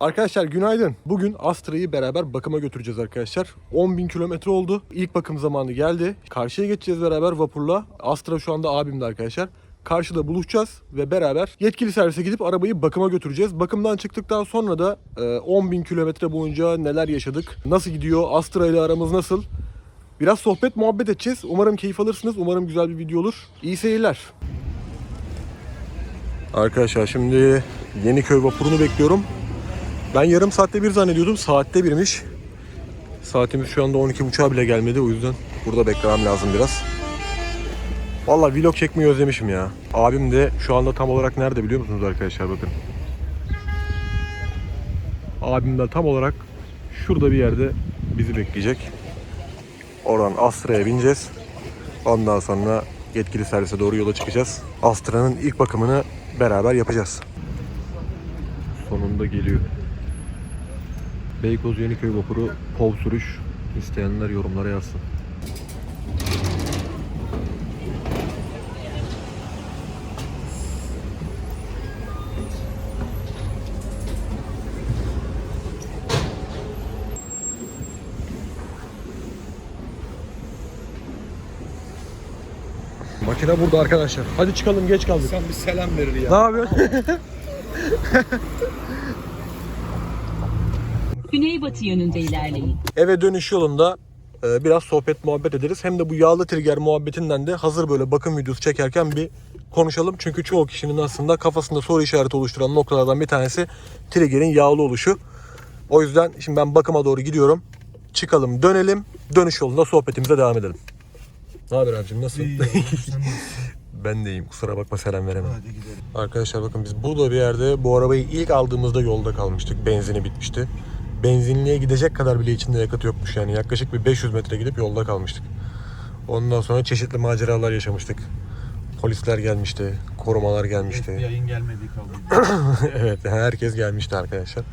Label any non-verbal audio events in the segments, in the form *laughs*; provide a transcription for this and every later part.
Arkadaşlar günaydın. Bugün Astra'yı beraber bakıma götüreceğiz arkadaşlar. 10.000 kilometre oldu. İlk bakım zamanı geldi. Karşıya geçeceğiz beraber vapurla. Astra şu anda abimde arkadaşlar. Karşıda buluşacağız ve beraber yetkili servise gidip arabayı bakıma götüreceğiz. Bakımdan çıktıktan sonra da e, 10.000 kilometre boyunca neler yaşadık, nasıl gidiyor, Astra ile aramız nasıl? Biraz sohbet muhabbet edeceğiz. Umarım keyif alırsınız. Umarım güzel bir video olur. İyi seyirler. Arkadaşlar şimdi Yeniköy vapurunu bekliyorum. Ben yarım saatte bir zannediyordum. Saatte birmiş. Saatimiz şu anda 12.30'a bile gelmedi. O yüzden burada beklemem lazım biraz. Vallahi vlog çekmeyi özlemişim ya. Abim de şu anda tam olarak nerede biliyor musunuz arkadaşlar bakın. Abim de tam olarak şurada bir yerde bizi bekleyecek. Oradan Astra'ya bineceğiz. Ondan sonra yetkili servise doğru yola çıkacağız. Astra'nın ilk bakımını beraber yapacağız. Sonunda geliyor. Beykoz Yeniköy vapuru POV sürüş isteyenler yorumlara yazsın. Makine burada arkadaşlar. Hadi çıkalım geç kaldık. Sen bir selam verir ya. Ne yapıyorsun? *laughs* Güneybatı yönünde ilerleyin. Eve dönüş yolunda e, biraz sohbet muhabbet ederiz. Hem de bu yağlı trigger muhabbetinden de hazır böyle bakım videosu çekerken bir konuşalım. Çünkü çoğu kişinin aslında kafasında soru işareti oluşturan noktalardan bir tanesi triggerin yağlı oluşu. O yüzden şimdi ben bakıma doğru gidiyorum. Çıkalım dönelim. Dönüş yolunda sohbetimize devam edelim. Ne haber abicim nasıl? İyi ya, sen nasılsın? *laughs* ben de iyiyim kusura bakma selam veremem. Hadi gidelim. Arkadaşlar bakın biz burada bir yerde bu arabayı ilk aldığımızda yolda kalmıştık. Benzini bitmişti. Benzinliğe gidecek kadar bile içinde yakıt yokmuş yani. Yaklaşık bir 500 metre gidip yolda kalmıştık. Ondan sonra çeşitli maceralar yaşamıştık. Polisler gelmişti, korumalar gelmişti. Yayın gelmedi kaldı. *coughs* evet herkes gelmişti arkadaşlar.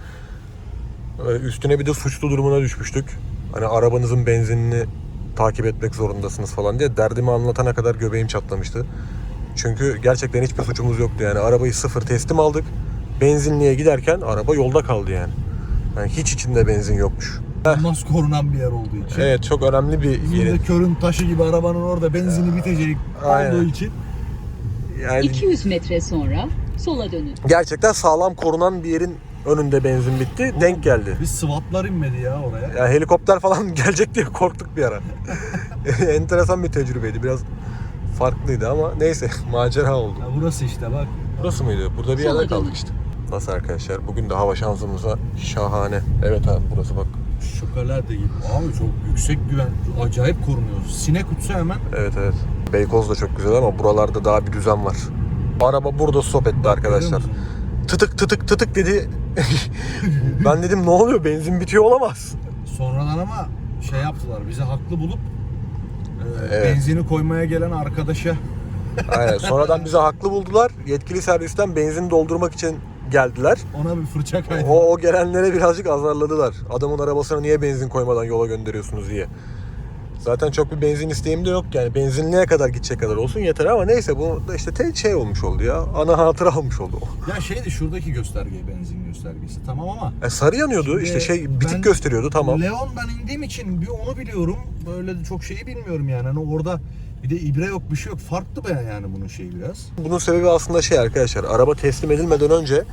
Üstüne bir de suçlu durumuna düşmüştük. Hani arabanızın benzinini takip etmek zorundasınız falan diye derdimi anlatana kadar göbeğim çatlamıştı. Çünkü gerçekten hiçbir suçumuz yoktu yani. Arabayı sıfır teslim aldık. Benzinliğe giderken araba yolda kaldı yani. Yani hiç içinde benzin yokmuş. Olmaz korunan bir yer olduğu için. Evet çok önemli bir Bizim yeri. de körün taşı gibi arabanın orada benzini bitecek Aynen. olduğu için. Yani 200 metre sonra sola dönün. gerçekten sağlam korunan bir yerin önünde benzin bitti. Denk geldi. Biz SWAT'lar inmedi ya oraya. Ya helikopter falan *laughs* gelecek diye korktuk bir ara. *laughs* Enteresan bir tecrübeydi. Biraz farklıydı ama neyse *laughs* macera oldu. Ya burası işte bak. Burası mıydı? Burada bir Sola yerde kaldık işte. Nasıl arkadaşlar? Bugün de hava şansımıza şahane. Evet abi burası bak. Da gibi. Abi çok yüksek güven. Acayip korunuyoruz. Sinek uçsa hemen. Evet evet. Beykoz da çok güzel ama buralarda daha bir düzen var. Araba burada stop etti arkadaşlar. Tıtık tıtık tıtık dedi. *laughs* ben dedim ne oluyor? Benzin bitiyor olamaz. Sonradan ama şey yaptılar. Bizi haklı bulup e, Evet. benzini koymaya gelen arkadaşa Aynen. Sonradan bizi haklı buldular. Yetkili servisten benzin doldurmak için geldiler. ona bir fırça kaydı. O, o gelenlere birazcık azarladılar. Adamın arabasına niye benzin koymadan yola gönderiyorsunuz diye. Zaten çok bir benzin isteğim de yok yani. Benzinliğe kadar gidecek kadar olsun yeter ama neyse bu da işte te şey olmuş oldu ya. Ana hatıra olmuş oldu. Ya şeydi şuradaki gösterge benzin göstergesi tamam ama E, sarı yanıyordu Şimdi işte şey bitik ben gösteriyordu tamam. Leon'dan indiğim için bir onu biliyorum. Böyle de çok şeyi bilmiyorum yani. Hani orada bir de ibre yok bir şey yok. Farklı be yani bunun şeyi biraz. Bunun sebebi aslında şey arkadaşlar araba teslim edilmeden önce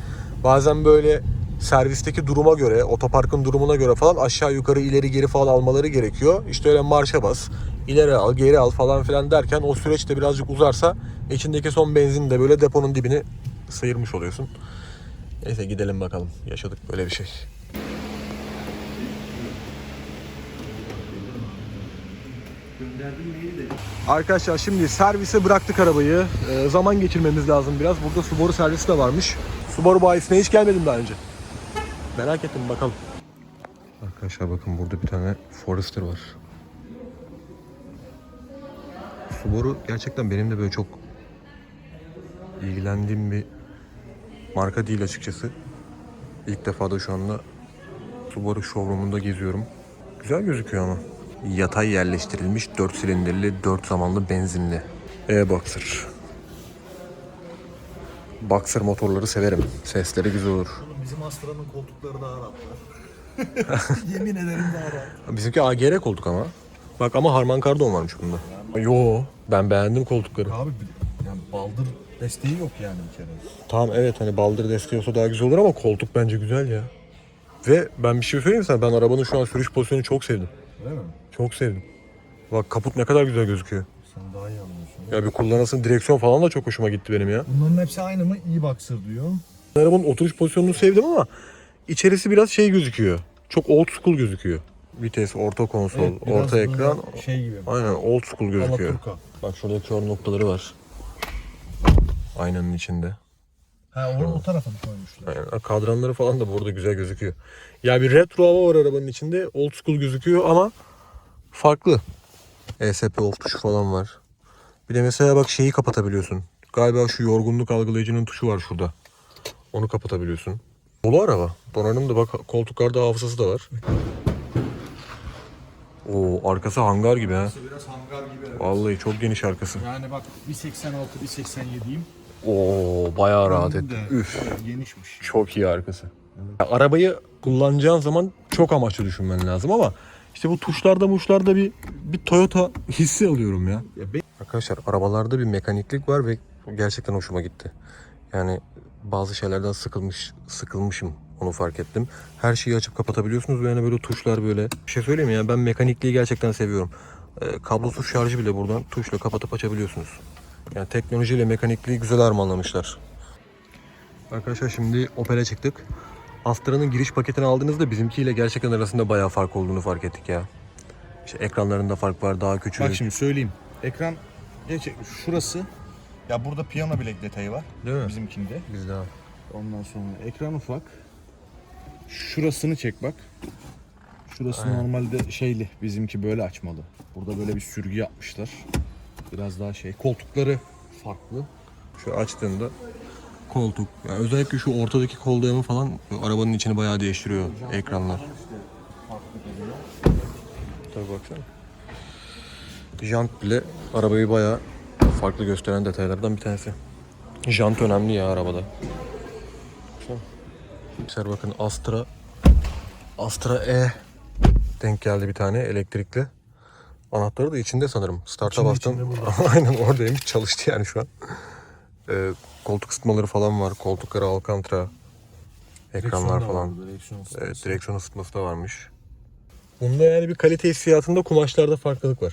bazen böyle servisteki duruma göre, otoparkın durumuna göre falan aşağı yukarı ileri geri falan almaları gerekiyor. İşte öyle marşa bas, ileri al, geri al falan filan derken o süreç de birazcık uzarsa içindeki son benzin de böyle deponun dibini sıyırmış oluyorsun. Neyse gidelim bakalım. Yaşadık böyle bir şey. Arkadaşlar şimdi servise bıraktık arabayı. Ee, zaman geçirmemiz lazım biraz. Burada Subaru servisi de varmış. Subaru bayisine hiç gelmedim daha önce. Merak ettim bakalım. Arkadaşlar bakın burada bir tane Forester var. Subaru gerçekten benim de böyle çok ilgilendiğim bir marka değil açıkçası. İlk defa da şu anda Subaru showroom'unda geziyorum. Güzel gözüküyor ama. Yatay yerleştirilmiş 4 silindirli 4 zamanlı benzinli E-Boxer. Boxer motorları severim. Sesleri güzel olur. bizim Astra'nın koltukları daha rahatlar. *laughs* Yemin ederim daha rahat. Bizimki AGR koltuk ama. Bak ama Harman Kardon varmış bunda. Yo ben beğendim koltukları. Abi yani baldır desteği yok yani bir kere. Tamam evet hani baldır desteği olsa daha güzel olur ama koltuk bence güzel ya. Ve ben bir şey söyleyeyim sana ben arabanın şu an sürüş pozisyonunu çok sevdim. Değil mi? Çok sevdim. Bak kaput ne kadar güzel gözüküyor. Sen daha iyi anlıyorsun. Ya bir kullanasın direksiyon falan da çok hoşuma gitti benim ya. Bunların hepsi aynı mı? E-Boxer diyor. Arabanın oturuş pozisyonunu sevdim ama içerisi biraz şey gözüküyor. Çok old school gözüküyor. Vites, orta konsol, Evet, orta ekran. Şey gibi. Aynen old school gözüküyor. Alaturka. Bak şurada kör noktaları var. Aynanın içinde. Ha o, o tarafa mı koymuşlar? Aynen. Kadranları falan da burada güzel gözüküyor. Ya bir retro hava var arabanın içinde. Old school gözüküyor ama farklı. ESP off tuşu falan var. Bir de mesela bak şeyi kapatabiliyorsun. Galiba şu yorgunluk algılayıcının tuşu var şurada. Onu kapatabiliyorsun. Dolu araba. Donanım da bak koltuklarda hafızası da var. Oo arkası hangar gibi ha. Biraz hangar gibi. Vallahi çok geniş arkası. Yani bak 1.86 1.87'yim. Oo bayağı rahat etti. De Üf. Genişmiş. Çok iyi arkası. Ya, arabayı kullanacağın zaman çok amaçlı düşünmen lazım ama işte bu tuşlarda muşlarda bir bir Toyota hissi alıyorum ya. Arkadaşlar arabalarda bir mekaniklik var ve gerçekten hoşuma gitti. Yani bazı şeylerden sıkılmış sıkılmışım onu fark ettim. Her şeyi açıp kapatabiliyorsunuz ve yani böyle tuşlar böyle. Bir şey söyleyeyim mi ya ben mekanikliği gerçekten seviyorum. Ee, kablosuz şarjı bile buradan tuşla kapatıp açabiliyorsunuz. Yani teknolojiyle mekanikliği güzel harmanlamışlar. Arkadaşlar şimdi Opel'e çıktık. Astra'nın giriş paketini aldığınızda bizimkiyle gerçekten arasında bayağı fark olduğunu fark ettik ya. İşte ekranlarında fark var daha küçük. Bak şimdi söyleyeyim. Ekran geç şurası. Ya burada piyano bilek detayı var. Değil mi? Bizimkinde. Bizde. Ondan sonra ekran ufak. Şurasını çek bak. Şurası normalde şeyli. Bizimki böyle açmalı. Burada böyle bir sürgü yapmışlar. Biraz daha şey. Koltukları farklı. Şu açtığında koltuk. Yani özellikle şu ortadaki kol falan arabanın içini bayağı değiştiriyor ekranlar. Tabii baksana. Jant bile arabayı bayağı farklı gösteren detaylardan bir tanesi. Jant önemli ya arabada. Arkadaşlar bakın Astra Astra E denk geldi bir tane elektrikli. Anahtarı da içinde sanırım. Start'a bastım. *laughs* Aynen oradaymış. Çalıştı yani şu an. Ee, koltuk ısıtmaları falan var. Koltukları Alcantara. Ekranlar falan. Evet, direksiyon ısıtması da varmış. Bunda yani bir kalite hissiyatında kumaşlarda farklılık var.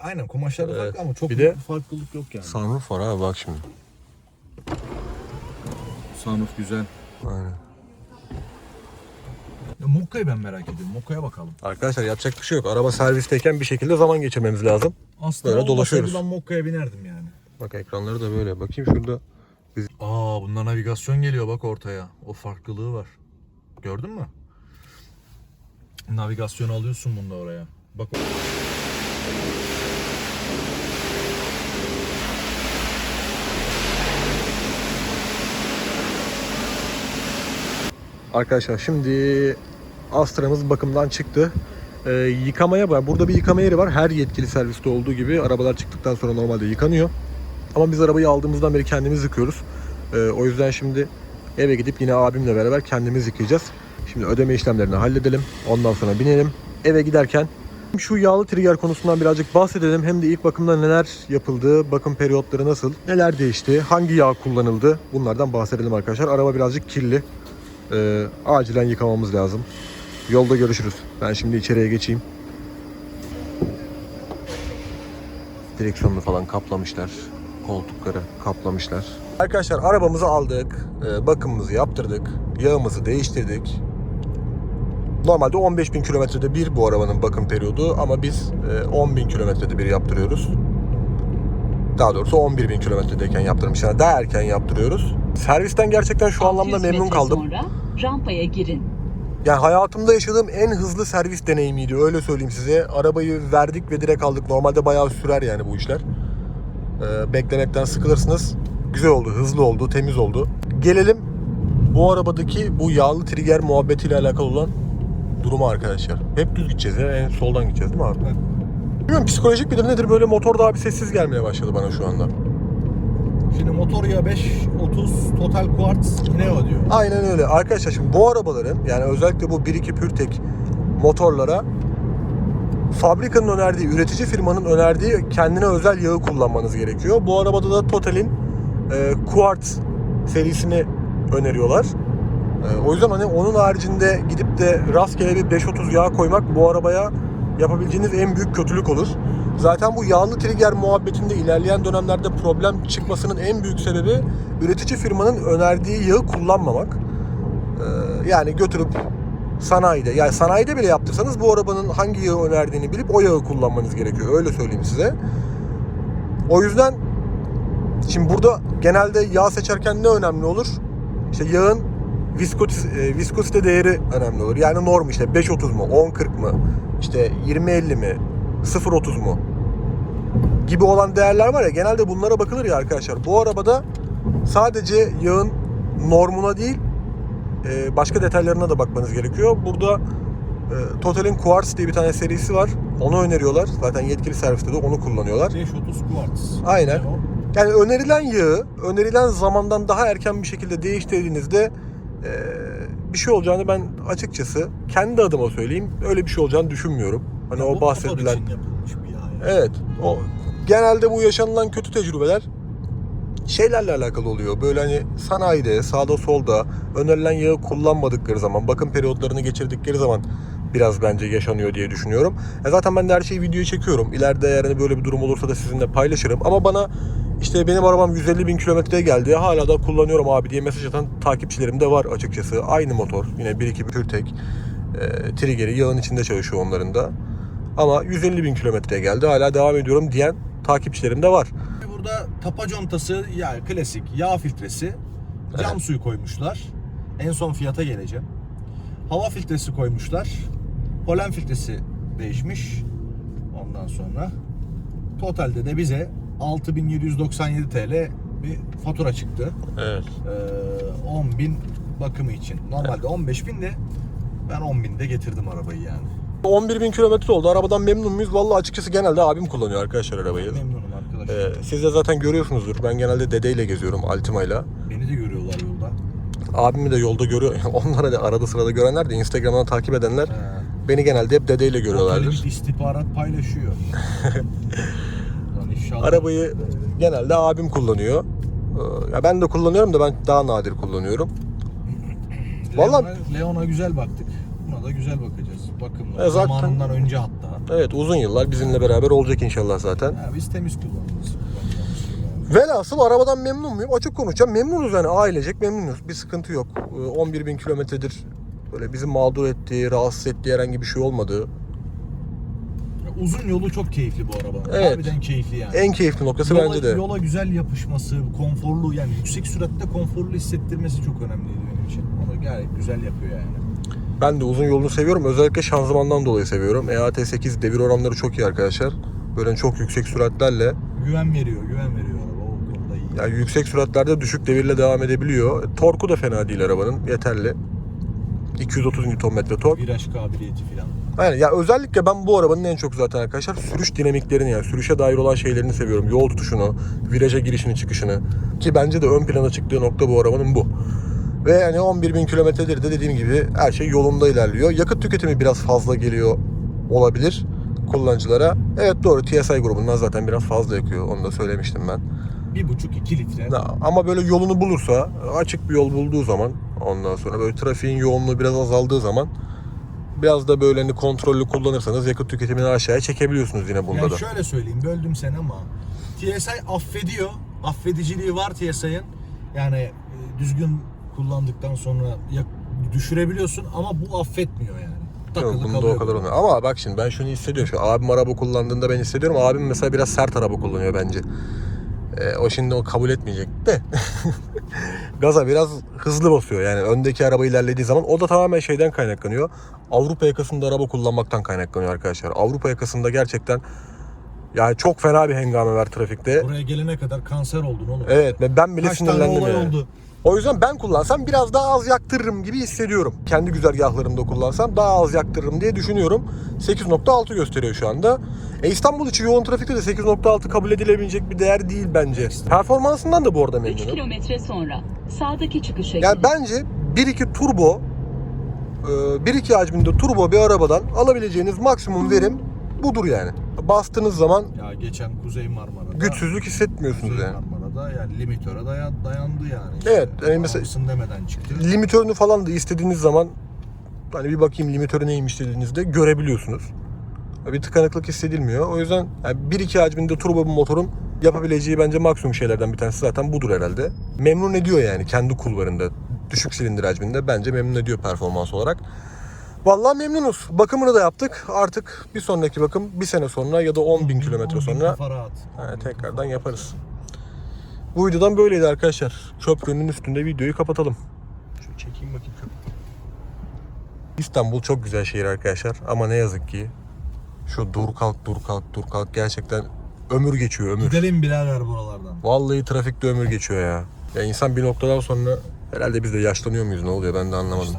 Aynen kumaşlarda Evet. farklı ama çok Bir de- farklılık yok yani. Sunroof var abi bak şimdi. Sunroof güzel. Aynen. Ya Mokka'yı ben merak ediyorum. Mokka'ya bakalım. Arkadaşlar yapacak bir şey yok. Araba servisteyken bir şekilde zaman geçirmemiz lazım. Aslında Böyle dolaşıyoruz. Ben Mokka'ya binerdim yani. Bak ekranları da böyle. Bakayım şurada. Aa bunda navigasyon geliyor bak ortaya. O farklılığı var. Gördün mü? Navigasyonu alıyorsun bunda oraya. Bak Arkadaşlar şimdi Astra'mız bakımdan çıktı. Ee, yıkamaya var. Burada bir yıkama yeri var. Her yetkili serviste olduğu gibi arabalar çıktıktan sonra normalde yıkanıyor. Ama biz arabayı aldığımızdan beri kendimiz yıkıyoruz. Ee, o yüzden şimdi eve gidip yine abimle beraber kendimiz yıkayacağız. Şimdi ödeme işlemlerini halledelim. Ondan sonra binelim. Eve giderken şu yağlı trigger konusundan birazcık bahsedelim. Hem de ilk bakımda neler yapıldı, bakım periyotları nasıl, neler değişti, hangi yağ kullanıldı bunlardan bahsedelim arkadaşlar. Araba birazcık kirli. Ee, acilen yıkamamız lazım. Yolda görüşürüz. Ben şimdi içeriye geçeyim. Direksiyonunu falan kaplamışlar. Koltukları kaplamışlar. Arkadaşlar arabamızı aldık. Ee, bakımımızı yaptırdık. Yağımızı değiştirdik. Normalde 15 bin kilometrede bir bu arabanın bakım periyodu ama biz e, 10 bin kilometrede bir yaptırıyoruz. Daha doğrusu 11 bin kilometredeyken yaptırmışlar. Daha erken yaptırıyoruz. Servisten gerçekten şu anlamda 600 memnun kaldım. sonra rampaya girin. Yani hayatımda yaşadığım en hızlı servis deneyimiydi öyle söyleyeyim size. Arabayı verdik ve direkt aldık. Normalde bayağı sürer yani bu işler. Ee, beklemekten sıkılırsınız. Güzel oldu, hızlı oldu, temiz oldu. Gelelim bu arabadaki bu yağlı trigger muhabbetiyle alakalı olan duruma arkadaşlar. Hep düz gideceğiz ya. En soldan gideceğiz değil mi abi? Bilmiyorum psikolojik midir nedir böyle motor daha bir sessiz gelmeye başladı bana şu anda. Şimdi motor yağı 5, 30, total quartz Neo diyor. Aynen öyle. Arkadaşlar şimdi bu arabaların yani özellikle bu 1.2 PureTech motorlara fabrikanın önerdiği, üretici firmanın önerdiği kendine özel yağı kullanmanız gerekiyor. Bu arabada da Total'in e, Quartz serisini öneriyorlar. E, o yüzden hani onun haricinde gidip de rastgele bir 530 yağ koymak bu arabaya yapabileceğiniz en büyük kötülük olur. Zaten bu yağlı trigger muhabbetinde ilerleyen dönemlerde problem çıkmasının en büyük sebebi üretici firmanın önerdiği yağı kullanmamak. Ee, yani götürüp sanayide, yani sanayide bile yaptırsanız bu arabanın hangi yağı önerdiğini bilip o yağı kullanmanız gerekiyor. Öyle söyleyeyim size. O yüzden şimdi burada genelde yağ seçerken ne önemli olur? İşte yağın viskos, e, viskosite değeri önemli olur. Yani norm işte 5.30 mu, 10.40 mı, işte 20.50 mi, 0.30 mu gibi olan değerler var ya genelde bunlara bakılır ya arkadaşlar. Bu arabada sadece yağın normuna değil e, başka detaylarına da bakmanız gerekiyor. Burada e, Total'in Quartz diye bir tane serisi var. Onu öneriyorlar. Zaten yetkili serviste de onu kullanıyorlar. 5, 30 quartz. Aynen. Yani önerilen yağı önerilen zamandan daha erken bir şekilde değiştirdiğinizde bir şey olacağını ben açıkçası kendi adıma söyleyeyim öyle bir şey olacağını düşünmüyorum. Hani Ya o bahsedilen. Evet. O genelde bu yaşanılan kötü tecrübeler şeylerle alakalı oluyor. Böyle hani sanayide, sağda solda önerilen yağı kullanmadıkları zaman, bakım periyotlarını geçirdikleri zaman biraz bence yaşanıyor diye düşünüyorum. E zaten ben de her şeyi videoya çekiyorum. İleride eğer hani böyle bir durum olursa da sizinle paylaşırım. Ama bana işte benim arabam 150 bin kilometreye geldi. Hala da kullanıyorum abi diye mesaj atan takipçilerim de var açıkçası. Aynı motor. Yine 1.2 PureTech. E, triggeri yağın içinde çalışıyor onların da. Ama 150 bin kilometreye geldi. Hala devam ediyorum diyen takipçilerim de var. Burada tapa contası yani klasik yağ filtresi. Cam suyu koymuşlar. En son fiyata geleceğim. Hava filtresi koymuşlar. Polen filtresi değişmiş. Ondan sonra totalde de bize 6797 TL bir fatura çıktı. Evet. Ee, 10.000 bakımı için. Normalde 15.000 de ben 10.000'de getirdim arabayı yani. 11 bin kilometre oldu. Arabadan memnun muyuz? Vallahi açıkçası genelde abim kullanıyor arkadaşlar arabayı. Memnunum arkadaşlar. Ee, siz de zaten görüyorsunuzdur. Ben genelde dedeyle geziyorum Altima'yla. Beni de görüyorlar yolda. Abimi de yolda görüyor. *laughs* Onlara da arada sırada görenler de Instagram'dan takip edenler He. beni genelde hep dedeyle görüyorlardır. istihbarat paylaşıyor. *laughs* Lan inşallah. Arabayı genelde abim kullanıyor. Ee, Ya ben de kullanıyorum da ben daha nadir kullanıyorum. Vallahi- Leon'a, Leon'a güzel baktık. Buna da güzel bakacağız. Bakımla. E zaten- Zamanından önce hatta. Evet uzun yıllar bizimle beraber olacak inşallah zaten. Ha, biz temiz kullanırız. Velhasıl arabadan memnun muyum? Açık konuşacağım. Memnunuz yani ailecek memnunuz. Bir sıkıntı yok. Ee, 11 bin kilometredir böyle bizi mağdur ettiği, rahatsız ettiği herhangi bir şey olmadı. Uzun yolu çok keyifli bu arabanın. Evet. Harbiden keyifli yani. En keyifli noktası yola, bence de. yola güzel yapışması, konforlu yani yüksek süratte konforlu hissettirmesi çok önemliydi benim için. Onu gayet güzel yapıyor yani. Ben de uzun yolunu seviyorum. Özellikle şanzımandan dolayı seviyorum. E EAT8 devir oranları çok iyi arkadaşlar. Böyle çok yüksek süratlerle, Güven veriyor, güven veriyor araba. O konuda iyi. yani yüksek süratlerde düşük devirle devam edebiliyor. Torku da fena değil arabanın. Yeterli. 230 Nm tork. Viraj kabiliyeti falan. Aynen ya özellikle ben bu arabanın en çok zaten arkadaşlar sürüş dinamiklerini yani sürüşe dair olan şeylerini seviyorum. Yol tutuşunu, viraja girişini çıkışını ki bence de ön plana çıktığı nokta bu arabanın bu. Ve yani 11 bin kilometredir de dediğim gibi her şey yolunda ilerliyor. Yakıt tüketimi biraz fazla geliyor olabilir kullanıcılara. Evet doğru TSI grubundan zaten biraz fazla yakıyor onu da söylemiştim ben. 1,5-2 litre. Ama böyle yolunu bulursa açık bir yol bulduğu zaman ondan sonra böyle trafiğin yoğunluğu biraz azaldığı zaman biraz da böyle hani kontrollü kullanırsanız yakıt tüketimini aşağıya çekebiliyorsunuz yine bunda yani da. şöyle söyleyeyim, böldüm seni ama TSI affediyor. Affediciliği var TSI'ın. Yani e, düzgün kullandıktan sonra düşürebiliyorsun ama bu affetmiyor yani. Yok, Takılı bunda kalıyor. o kadar olmuyor. Ama bak şimdi ben şunu hissediyorum. Şu abim araba kullandığında ben hissediyorum. Abim mesela biraz sert araba kullanıyor bence. Ee, o şimdi o kabul etmeyecek de. *laughs* Gaza biraz hızlı basıyor. Yani öndeki araba ilerlediği zaman o da tamamen şeyden kaynaklanıyor. Avrupa yakasında araba kullanmaktan kaynaklanıyor arkadaşlar. Avrupa yakasında gerçekten yani çok fena bir hengame var trafikte. Buraya gelene kadar kanser oldun oğlum. Evet ben bile Kaç tane sinirlendim olay yani. oldu. O yüzden ben kullansam biraz daha az yaktırırım gibi hissediyorum. Kendi güzergahlarımda kullansam daha az yaktırırım diye düşünüyorum. 8.6 gösteriyor şu anda. E İstanbul içi yoğun trafikte de 8.6 kabul edilebilecek bir değer değil bence. Performansından da bu arada 3 memnunum. kilometre sonra sağdaki çıkışa Yani bence 1.2 turbo e, 1.2 hacminde turbo bir arabadan alabileceğiniz maksimum verim budur yani. Bastığınız zaman Ya geçen Kuzey Marmara'da güçsüzlük hissetmiyorsunuz Kuzey yani. Marmara'da yani limitöre dayan, dayandı yani. Evet, yani mesela- demeden çıktı. limitörünü falan da istediğiniz zaman hani bir bakayım limitörü neymiş dediğinizde görebiliyorsunuz. Bir tıkanıklık hissedilmiyor. O yüzden yani 1-2 hacminde turbo bir motorun yapabileceği bence maksimum şeylerden bir tanesi zaten budur herhalde. Memnun ediyor yani kendi kulvarında. Düşük silindir hacminde bence memnun ediyor performans olarak. Vallahi memnunuz. Bakımını da yaptık. Artık bir sonraki bakım bir sene sonra ya da 10 bin kilometre 10.000 sonra. Ha, tekrardan yaparız. Bu videodan böyleydi arkadaşlar. Köprünün üstünde videoyu kapatalım. Şu çekeyim bakayım köpek. İstanbul çok güzel şehir arkadaşlar ama ne yazık ki şu dur kalk dur kalk dur kalk gerçekten ömür geçiyor ömür. Gidelim birader buralardan. Vallahi trafikte ömür geçiyor ya. Ya insan bir noktadan sonra herhalde biz de yaşlanıyor muyuz ne oluyor ben de anlamadım.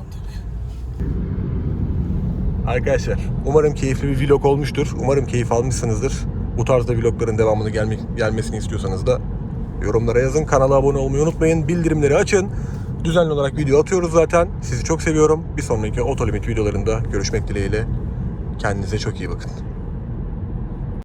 Arkadaşlar umarım keyifli bir vlog olmuştur. Umarım keyif almışsınızdır. Bu tarzda vlogların devamını gelmek, gelmesini istiyorsanız da yorumlara yazın. Kanala abone olmayı unutmayın. Bildirimleri açın. Düzenli olarak video atıyoruz zaten. Sizi çok seviyorum. Bir sonraki Otolimit videolarında görüşmek dileğiyle. Kendinize çok iyi bakın.